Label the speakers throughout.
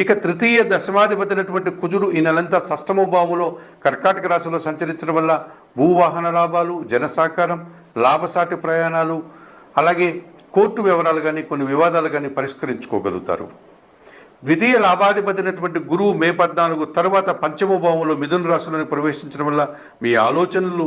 Speaker 1: ఇక తృతీయ దశమాధిపతి అయినటువంటి కుజుడు ఈ నెలంతా షష్టమ భావంలో కర్కాటక రాశిలో సంచరించడం వల్ల భూవాహన లాభాలు జనసాకారం లాభసాటి ప్రయాణాలు అలాగే కోర్టు వివరాలు కానీ కొన్ని వివాదాలు కానీ పరిష్కరించుకోగలుగుతారు. ద్వితీయ లాభాధిపతి అయినటువంటి గురువు మే పద్నాలుగు తర్వాత పంచమ భావంలో మిథున రాశిలోని ప్రవేశించడం వల్ల మీ ఆలోచనలు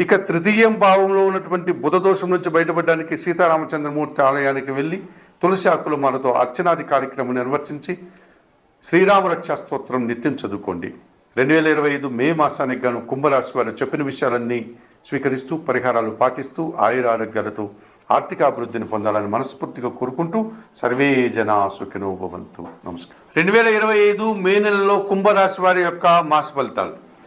Speaker 1: ఇక తృతీయం భావంలో ఉన్నటువంటి బుధ దోషం నుంచి బయటపడడానికి సీతారామచంద్రమూర్తి ఆలయానికి వెళ్ళి తులసి ఆకులు మాలతో అర్చనాది కార్యక్రమం నిర్వర్తించి శ్రీరామరక్షా స్తోత్రం నిత్యం చదువుకోండి. రెండు వేల ఇరవై ఐదు మే మాసానికి గాను కుంభరాశి వారు చెప్పిన విషయాలన్నీ స్వీకరిస్తూ పరిహారాలు పాటిస్తూ ఆయుర ఆరోగ్యాలతో ఆర్థికాభివృద్ధిని పొందాలని మనస్ఫూర్తిగా కోరుకుంటూ సర్వే జన సుఖినో భవంతు. నమస్కారం. రెండు వేల ఇరవై ఐదు మే నెలలో కుంభరాశి వారి యొక్క మాస ఫలితాలు.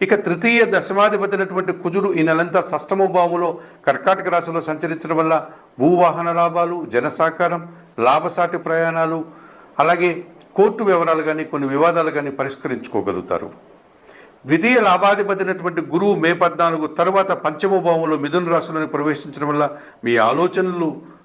Speaker 1: ఇక తృతీయ దశమాధిపతినటువంటి కుజుడు ఈ నెలంతా షష్టమ భావంలో కర్కాటక రాశిలో సంచరించడం వల్ల భూవాహన లాభాలు జనసాకారం లాభసాటి ప్రయాణాలు అలాగే కోర్టు వివరాలు కానీ కొన్ని వివాదాలు కానీ పరిష్కరించుకోగలుగుతారు. ద్వితీయ లాభాధిపతినటువంటి గురువు మే పద్నాలుగు తర్వాత పంచమ భావంలో మిథున రాశిలోని ప్రవేశించడం వల్ల మీ ఆలోచనలు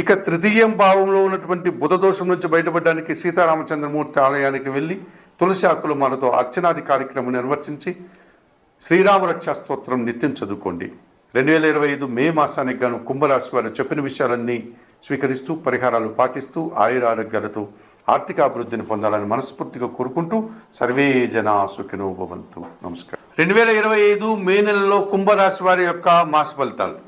Speaker 1: ఇక తృతీయం భావంలో ఉన్నటువంటి బుధ దోషం నుంచి బయటపడడానికి సీతారామచంద్రమూర్తి ఆలయానికి వెళ్ళి తులసి ఆకులు మాలతో అర్చనాది కార్యక్రమం నిర్వర్తించి శ్రీరామరక్షా స్తోత్రం నిత్యం చదువుకోండి. రెండు వేల ఇరవై ఐదు మే మాసానికి గాను కుంభరాశి వారు చెప్పిన విషయాలన్నీ స్వీకరిస్తూ పరిహారాలు పాటిస్తూ ఆయుర ఆరోగ్యాలతో ఆర్థిక అభివృద్ధిని పొందాలని మనస్ఫూర్తిగా కోరుకుంటూ సర్వే జన సుఖినో భవంతు. నమస్కారం. రెండు వేల ఇరవై ఐదు మే నెలలో కుంభరాశి వారి యొక్క మాస ఫలితాలు.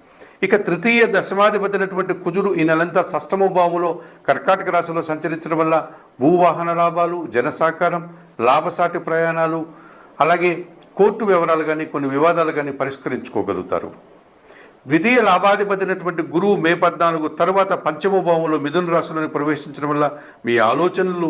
Speaker 1: ఇక తృతీయ దశమాధిపతినటువంటి కుజుడు ఈ నెలంతా షష్టమ భావంలో కర్కాటక రాశిలో సంచరించడం వల్ల భూవాహన లాభాలు జనసాకారం లాభసాటి ప్రయాణాలు అలాగే కోర్టు వివరాలు కానీ కొన్ని వివాదాలు కానీ పరిష్కరించుకోగలుగుతారు. ద్వితీయ లాభాధిపతినటువంటి గురువు మే పద్నాలుగు తరువాత పంచమ భావంలో మిథున రాశిలోని ప్రవేశించడం వల్ల మీ ఆలోచనలు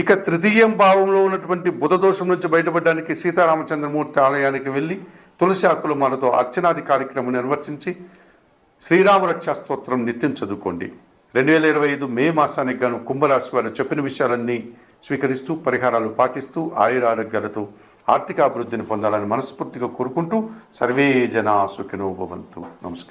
Speaker 1: ఇక తృతీయం భావంలో ఉన్నటువంటి బుధ దోషం నుంచి బయటపడడానికి సీతారామచంద్రమూర్తి ఆలయానికి వెళ్ళి తులసి ఆకుల మాలతో అర్చనాది కార్యక్రమం నిర్వర్తించి శ్రీరామరక్షా స్తోత్రం నిత్యం చదువుకోండి. రెండు వేల ఇరవై ఐదు మే మాసానికి గాను కుంభరాశి వారు చెప్పిన విషయాలన్నీ స్వీకరిస్తూ పరిహారాలు పాటిస్తూ ఆయుర ఆరోగ్యాలతో ఆర్థిక అభివృద్ధిని పొందాలని మనస్ఫూర్తిగా కోరుకుంటూ సర్వే జనా సుఖినోభవంతు నమస్కారం.